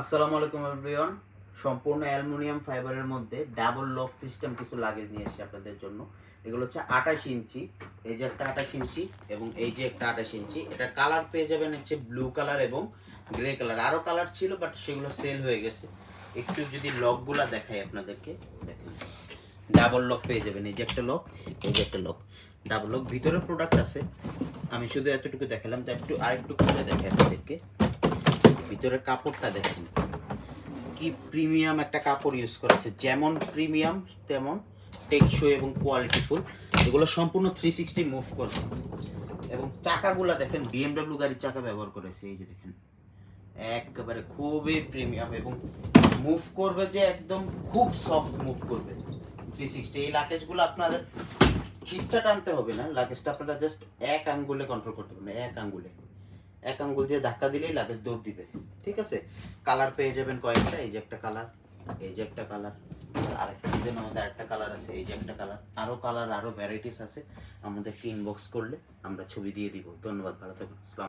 আসসালামু আলাইকুম এভরিওয়ান। সম্পূর্ণ অ্যালুমিনিয়াম ফাইবারের মধ্যে ডাবল লক সিস্টেম কিছু লাগেজ নিয়ে এসেছি আপনাদের জন্য। এগুলো হচ্ছে আঠাশ ইঞ্চি। এই যে একটা আঠাশ ইঞ্চি এবং এই যে একটা আঠাশ ইঞ্চি। এটা কালার পেয়ে যাবেন হচ্ছে ব্লু কালার এবং গ্রে কালার। আরও কালার ছিল, বাট সেগুলো সেল হয়ে গেছে। একটু যদি লকগুলা দেখাই আপনাদেরকে। দেখেন, ডাবল লক পেয়ে যাবেন। এই যে একটা লক, এই যে একটা লক। ডাবল লক, ভিতরে প্রোডাক্ট আছে। আমি শুধু এতটুকু দেখালাম, তো একটু আরেকটু খুলে দেখাই আপনাদেরকে। ভিতরে কাপড়টা দেখেন। কি প্রিমিয়াম একটা কাপড় ইউজ করেছে। যেমন প্রিমিয়াম তেমন টেকসই এবং কোয়ালিটিফুল এগুলো সম্পূর্ণ থ্রি সিক্সটি মুভ করছে এবং চাকাগুলো দেখেন বিএমডাব্লিউ গাড়ির চাকা ব্যবহার করেছে। এই যে দেখেন, একেবারে খুবই প্রিমিয়াম এবং মুভ করবে যে একদম খুব সফট মুভ করবে। থ্রি সিক্সটি এই লাগেজগুলো আপনাদের খিচ্চা টানতে হবে না। লাগেজটা আপনারা জাস্ট এক আঙ্গুলে কন্ট্রোল করতে পারবেন। এক আঙ্গুলে। এক আঙ্গুল দিয়ে ধাক্কা দিলেই লাগেজ দৌড় দিবে। ঠিক আছে? কালার পেয়ে যাবেন কয়েকটা, এই যে একটা কালার এই যে একটা কালার আরেকটা ডিজাইন আমাদের একটা কালার আছে, এই যে একটা কালার আরও কালার আরও ভ্যারাইটিস আছে, আমাদেরকে ইনবক্স করলে আমরা ছবি দিয়ে দিব। ধন্যবাদ, ভালো থাকুন।